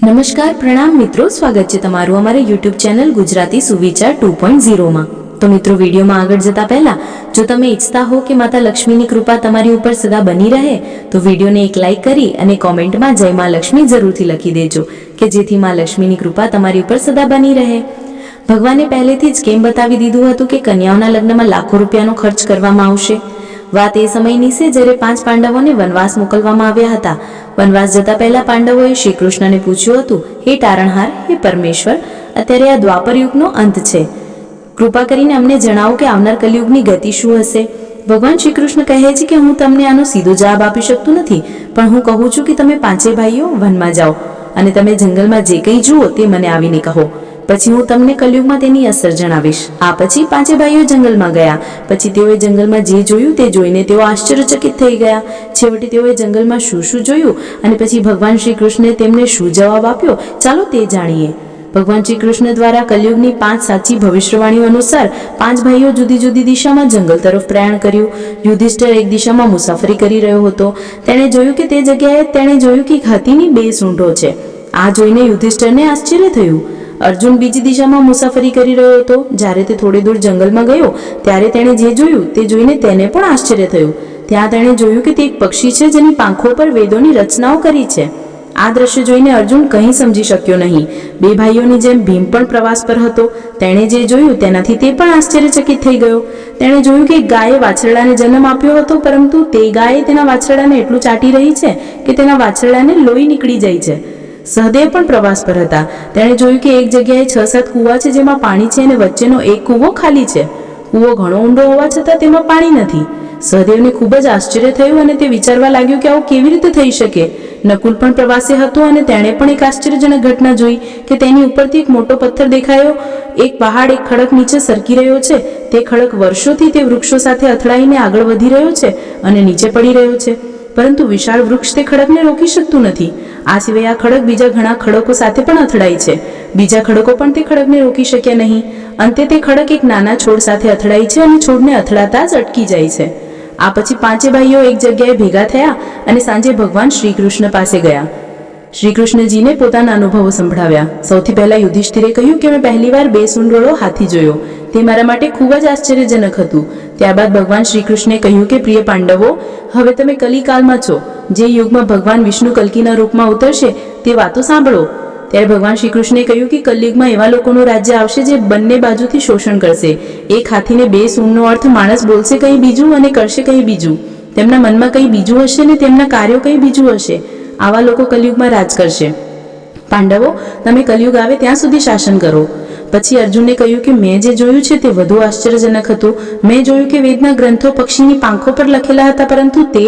નમસ્કાર, પ્રણામ મિત્રો, સ્વાગત છે તમારું અમારા યુટ્યુબ ચેનલ ગુજરાતી સુવિચાર ટુ પોઈન્ટ ઝીરોમાં તો મિત્રો, વિડીયોમાં આગળ જતા પહેલા, જો તમે ઈચ્છતા હો કે માતા લક્ષ્મીની કૃપા તમારી ઉપર સદા બની રહે, તો વિડીયોને એક લાઈક કરી અને કોમેન્ટમાં જય માં લક્ષ્મી જરૂરથી લખી દેજો, કે જેથી માં લક્ષ્મીની કૃપા તમારી ઉપર સદા બની રહે. ભગવાને પહેલેથી જ કેમ બતાવી દીધું હતું કે કન્યાઓના લગ્નમાં લાખો રૂપિયાનો ખર્ચ કરવામાં આવશે? વાત એ સમયની છે જ્યારે પાંચ પાંડવોને વનવાસ મોકલવામાં આવ્યા હતા. વનવાસ જતા પહેલા પાંડવોએ શ્રી કૃષ્ણને પૂછ્યું હતું, હે તારણહાર, હે પરમેશ્વર, અત્યારે આ દ્વાપર યુગનો અંત છે. કૃપા કરીને અમને જણાવો કે આવનાર કલયુગની ગતિ શું હશે? ભગવાન શ્રી કૃષ્ણ કહે છે કે હું તમને આનો સીધો જવાબ આપી શકતો નથી, પણ હું કહું છું કે તમે પાંચે ભાઈઓ વનમાં જાઓ અને તમે જંગલમાં જે કંઈ જુઓ તે મને આવીને કહો. પછી હું તમને કલયુગમાં તેની અસર જણાવીશ. આ પછી પાંચે ભાઈઓ જંગલમાં ગયા. પછી તેઓએ જંગલમાં જે જોયું તે જોઈને તેઓ આશ્ચર્યચકિત થઈ ગયા. છેવટે તેઓએ જંગલમાં શું શું જોયું? અને પછી ભગવાન શ્રી કૃષ્ણે તેમને શું જવાબ આપ્યો? ચાલો તે જાણીએ. ભગવાન શ્રી કૃષ્ણ દ્વારા કલયુગની પાંચ સાચી ભવિષ્યવાણીઓ અનુસાર પાંચ ભાઈઓ જુદી જુદી દિશામાં જંગલ તરફ પ્રયાણ કર્યું. યુધિષ્ઠર એક દિશામાં મુસાફરી કરી રહ્યો હતો. તેણે જોયું કે તે જગ્યાએ તેણે જોયું કે હાથીની બે સૂંઢો છે. આ જોઈને યુધિષ્ઠરને આશ્ચર્ય થયું. અર્જુન બીજી દિશામાં મુસાફરી કરી રહ્યો હતો. જ્યારે તે થોડી દૂર જંગલમાં ગયો, ત્યારે તેણે જે જોયું તે જોઈને તેને પણ આશ્ચર્ય થયું. ત્યાં તેણે જોયું કે તે એક પક્ષી છે જેની પાંખો પર વેદોની રચનાઓ કરી છે. આ દ્રશ્ય જોઈને અર્જુન કંઈ સમજી શક્યો નહીં. બે ભાઈઓની જેમ ભીમ પણ પ્રવાસ પર હતો. તેણે જે જોયું તેનાથી તે પણ આશ્ચર્યચકિત થઈ ગયો. તેણે જોયું કે ગાયે વાછરડાને જન્મ આપ્યો હતો, પરંતુ તે ગાયે તેના વાછરડાને એટલું ચાટી રહી છે કે તેના વાછરડાને લોહી નીકળી જાય છે. સહદેવ પણ પ્રવાસ પર હતા. તેણે જોયું કે એક જગ્યાએ છ સાત કૂવા છે જેમાં પાણી છે અને વચ્ચેનો એક કૂવો ખાલી છે. કૂવો ઘણો ઊંડો હોવા છતાં તેમાં પાણી નથી. સહદેવને ખૂબ જ આશ્ચર્ય થયું અને તે વિચારવા લાગ્યું કે આવું કેવી રીતે થઈ શકે? નકુલ પણ પ્રવાસે હતો અને તેણે પણ એક આશ્ચર્યજનક ઘટના જોઈ કે તેની ઉપરથી એક મોટો પથ્થર દેખાયો. એક પહાડ એક ખડક નીચે સરકી રહ્યો છે. તે ખડક વર્ષોથી તે વૃક્ષો સાથે અથડાઈને આગળ વધી રહ્યો છે અને નીચે પડી રહ્યો છે. પરંતુ વિશાળ વૃક્ષ તે ખડકને રોકી શકતું નથી. આ સિવાય આ ખડક બીજા ઘણા ખડકો સાથે પણ અથડાય છે. બીજા ખડકો પણ તે ખડકને રોકી શક્યા નહીં. અંતે તે ખડક એક નાના છોડ સાથે અથડાય છે અને છોડને અથડાતા જ અટકી જાય છે. આ પછી પાંચે ભાઈઓ એક જગ્યાએ ભેગા થયા અને સાંજે ભગવાન શ્રી કૃષ્ણ પાસે ગયા. શ્રી કૃષ્ણજીને પોતાના અનુભવો સંભળાવ્યા. સૌથી પહેલા યુધિષ્ઠિરે કહ્યું કે મેં પહેલીવાર બે સુંડોળો હાથી જોયો. તે મારા માટે ખૂબ જ આશ્ચર્યજનક હતું. ત્યારબાદ ભગવાન શ્રી કૃષ્ણે કહ્યું કે, પ્રિય પાંડવો, હવે તમે કલિકાલમાં છો. જે યુગમાં ભગવાન વિષ્ણુ કલ્કીના રૂપમાં ઉતરશે, તે વાતો સાંભળો. ત્યારે ભગવાન શ્રી કૃષ્ણે કહ્યું કે, કલયુગમાં એવા લોકોનું રાજ્ય આવશે જે બંને બાજુથી શોષણ કરશે. એક હાથીને બે સૂનનો અર્થ માણસ બોલશે કંઈ બીજું અને કરશે કંઈ બીજું. તેમના મનમાં કંઈ બીજું હશે ને તેમના કાર્યો કંઈ બીજું હશે. આવા લોકો કલયુગમાં રાજ કરશે. પાંડવો તમે કલયુગ આવે ત્યાં સુધી શાસન કરો. પછી અર્જુને કહ્યું કે મેં જે જોયું છે તે વધુ આશ્ચર્યજનક હતું. મેં જોયું કે વેદના ગ્રંથો પક્ષીની પાંખો પર લખેલા હતા, પરંતુ તે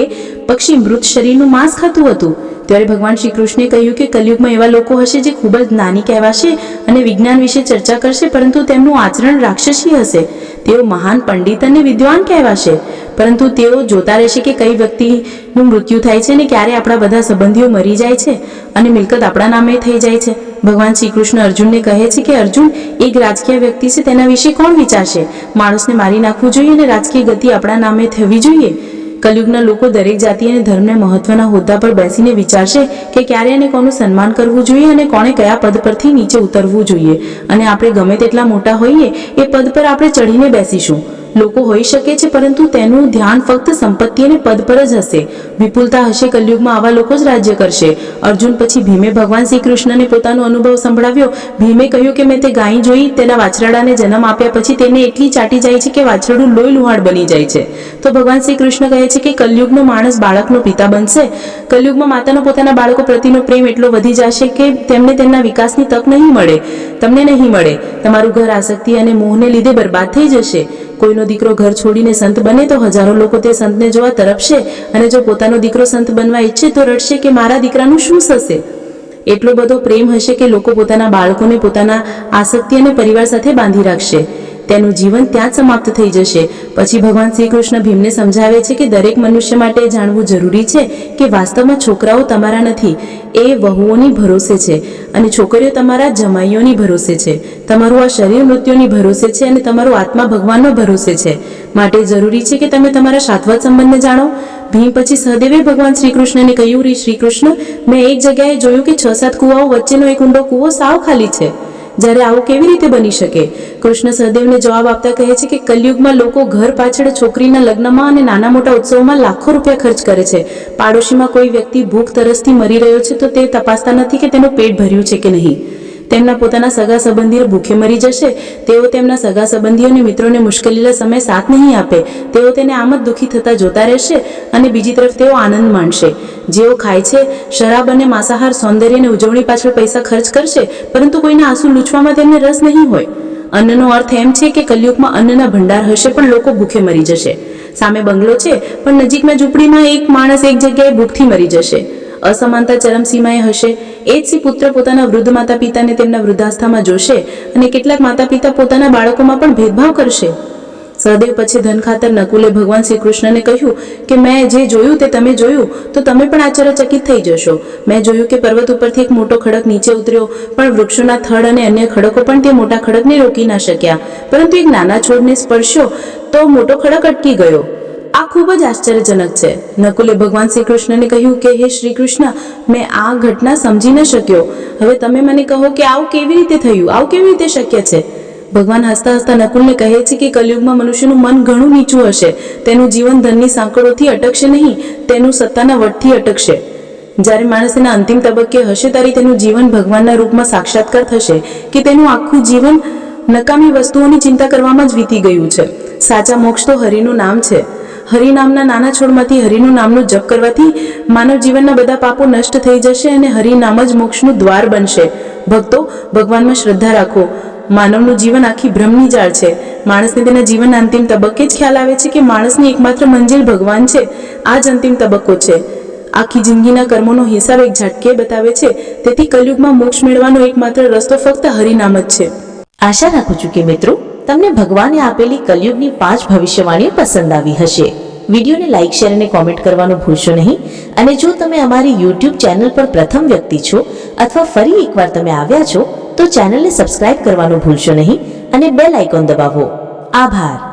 પક્ષી મૃત શરીરનું માંસ ખાતું હતું. ત્યારે ભગવાન શ્રી કૃષ્ણે કહ્યું કે કલયુગમાં એવા લોકો હશે જે ખૂબ જ નાની કહેવાશે અને વિજ્ઞાન વિશે ચર્ચા કરશે, પરંતુ તેમનું આચરણ રાક્ષસી હશે. તેઓ મહાન પંડિત અને વિદ્વાન કહેવાશે. પરંતુ તેઓ જોતા રહેશે કે કઈ વ્યક્તિનું મૃત્યુ થાય છે અને ક્યારે આપણા બધા સંબંધીઓ મરી જાય છે અને મિલકત આપણા નામે થઈ જાય છે. ભગવાન શ્રી કૃષ્ણ અર્જુનને કહે છે કે, અર્જુન, એક રાજકીય વ્યક્તિ છે, તેના વિશે કોણ વિચારશે? માણસને મારી નાખવું જોઈએ અને રાજકીય ગતિ આપણા નામે થવી જોઈએ. કલયુગના લોકો દરેક જાતિ અને ધર્મને મહત્વના હોદ્દા પર બેસીને વિચારશે કે ક્યારે અને કોનું સન્માન કરવું જોઈએ અને કોણે કયા પદ પરથી નીચે ઉતરવું જોઈએ. અને આપણે ગમે તેટલા મોટા હોઈએ એ પદ પર આપણે ચડીને બેસીશું. લોકો હોઈ શકે છે, પરંતુ તેનું ધ્યાન ફક્ત સંપત્તિ અને પદ પર જ હશે. વિપુલતા હશે, કલયુગમાં આવા લોકો જ રાજ્ય કરશે. અર્જુન પછી ભીમે ભગવાન શ્રી કૃષ્ણને પોતાનો અનુભવ સંભળાવ્યો. ભીમે કહ્યું કે મેં તે ગાય જોઈ, તેના વાછરડાને જન્મ આપ્યા પછી તેને એટલી ચાટી જાય છે કે વાછરડું લોહી લુહાણ બની જાય છે. તો ભગવાન શ્રી કૃષ્ણ કહે છે કે કલયુગનો માણસ બાળકનો પિતા બનશે. કલયુગમાં માતાનો પોતાના બાળકો પ્રતિનો પ્રેમ એટલો વધી જશે કે તેમને તેમના વિકાસની તક નહીં મળે. તમને નહીં મળે. તમારું ઘર આસક્તિ અને મોહને લીધે બરબાદ થઈ જશે. કોઈનો દીકરો ઘર છોડીને સંત બને તો હજારો લોકો તે સંતને જોવા તરફશે અને જો પોતાનો દીકરો સંત બનવા ઈચ્છે તો રડશે કે મારા દીકરાનું શું થશે? એટલો બધો પ્રેમ હશે કે લોકો પોતાના બાળકોને પોતાના આસક્તિ અને પરિવાર સાથે બાંધી રાખશે. તેનું જીવન ત્યાં સમાપ્ત થઈ જશે. પછી ભગવાન શ્રી કૃષ્ણ ભીમને સમજાવે છે કે દરેક મનુષ્ય માટે જાણવું જરૂરી છે કે વાસ્તવમાં છોકરાઓ તમારા નથી. એ વહુઓની ભરોસે છે અને છોકરીઓ તમારા જમાઈઓની ભરોસે છે. તમારું આ શરીર મૃત્યુની ભરોસે છે અને તમારું આત્મા ભગવાનનો ભરોસે છે. માટે જરૂરી છે કે તમે તમારા શાશ્વત સંબંધને જાણો. ભીમ પછી સહદેવે ભગવાન શ્રી કૃષ્ણને કહ્યું, રે શ્રી કૃષ્ણ મેં એક જગ્યાએ જોયું કે છ સાત કુવાઓ વચ્ચેનો એક ઊંડો કૂવો સાવ ખાલી છે. જ્યારે આવું કેવી રીતે બની શકે? કૃષ્ણ સહદેવને જવાબ આપતા કહે છે કે કલયુગમાં લોકો ઘર પાછળ છોકરીના લગ્નમાં અને નાના મોટા ઉત્સવોમાં લાખો રૂપિયા ખર્ચ કરે છે. પાડોશીમાં કોઈ વ્યક્તિ ભૂખ તરસથી મરી રહ્યો છે તો તે તપાસતા નથી કે તેનું પેટ ભર્યું છે કે નહીં. તેમના પોતાના સગા સંબંધીઓ ભૂખે મરી જશે. તેઓ તેમના સગા સંબંધીઓ અને મિત્રોને મુશ્કેલીના સમય સાથ નહીં આપે. તેઓ તેને આમ જ દુઃખી થતા જોતા રહેશે અને બીજી તરફ તેઓ આનંદ માણશે. જેઓ ખાય છે, શરાબ અને માંસાહાર સૌંદર્યને ઉજવણી પાછળ પૈસા ખર્ચ કરશે, પરંતુ કોઈના આંસુ લૂછવામાં તેમને રસ નહીં હોય. અન્નનો અર્થ એમ છે કે કલયુગમાં અન્નના ભંડાર હશે પણ લોકો ભૂખે મરી જશે. સામે બંગલો છે, પણ નજીકના ઝૂંપડીમાં એક માણસ એક જગ્યાએ ભૂખથી મરી જશે. અસમાનતા ચરમસીમાએ હશે. એ જ પુત્ર પોતાના વૃદ્ધ માતા પિતાને તેમના વૃદ્ધાસ્થામાં જોશે અને કેટલાક માતા પિતા પોતાના બાળકોમાં પણ ભેદભાવ કરશે. સહદેવ પછી ધન ખાતર નકુલે ભગવાન શ્રી કૃષ્ણને કહ્યું કે મેં જે જોયું તે તમે જોયું, તો તમે પણ આશ્ચર્યચકિત થઈ જશો. મેં જોયું કે પર્વત ઉપરથી એક મોટો ખડક નીચે ઉતર્યો, પણ વૃક્ષોના થડ અને અન્ય ખડકો પણ તે મોટા ખડકને રોકી ના શક્યા. પરંતુ એક નાના છોડને સ્પર્શ્યો, તો મોટો ખડક અટકી ગયો. આ ખૂબ જ આશ્ચર્યજનક છે. નકુલે ભગવાન શ્રી કૃષ્ણને કહ્યું કે, હે શ્રી કૃષ્ણ મેં આ ઘટના સમજી ન શક્યો. હવે તમે મને કહો કે આવું કેવી રીતે થયું? આવું કેવી રીતે શક્ય છે? ભગવાન હસતા હસતા નકુલને કહે છે કે કલયુગમાં મનુષ્યનું મન ઘણું નીચું હશે. તેનું જીવન ધનની સાંકળોથી અટકશે નહીં, તેનું સત્તાના વટથી અટકશે. જ્યારે માણસ તેના અંતિમ તબક્કે હશે ત્યારે તેનું જીવન ભગવાનના રૂપમાં સાક્ષાત્કાર થશે કે તેનું આખું જીવન નકામી વસ્તુઓની ચિંતા કરવામાં જ વીતી ગયું છે. સાચા મોક્ષ તો હરિનું નામ છે. હરિ નામના નાના છોડમાંથી હરિનું નામનો જપ કરવાથી માનવ જીવનના બધા પાપો નષ્ટ થઈ જશે અને હરિ નામ જ મોક્ષનું દ્વાર બનશે. ભક્તો, ભગવાનમાં શ્રદ્ધા રાખો. માનવનું જીવન આખી ભ્રમની જાળ છે. માણસને તેના જીવનના અંતિમ તબક્કે જ ખ્યાલ આવે છે કે માણસની એકમાત્ર મંજિલ ભગવાન છે. આ જ અંતિમ તબક્કો છે. આખી જિંદગીના કર્મોનો હિસાબ એક ઝટકે બતાવે છે. તેથી કલયુગમાં મોક્ષ મેળવવાનો એકમાત્ર રસ્તો ફક્ત હરિનામ જ છે. આશા રાખું છું કે મિત્રો, તમને ભગવાને આપેલી કલયુગની પાંચ ભવિષ્યવાણીઓ પસંદ આવી હશે. વિડીયોને લાઇક શેર અને કોમેન્ટ કરવાનું ભૂલશો નહીં. અને જો તમે અમારી યુટ્યુબ ચેનલ પર પ્રથમ વ્યક્તિ છો અથવા ફરી એકવાર તમે આવ્યા છો તો ચેનલને સબસ્ક્રાઇબ કરવાનું ભૂલશો નહીં અને બેલ આઇકોન દબાવો. આભાર.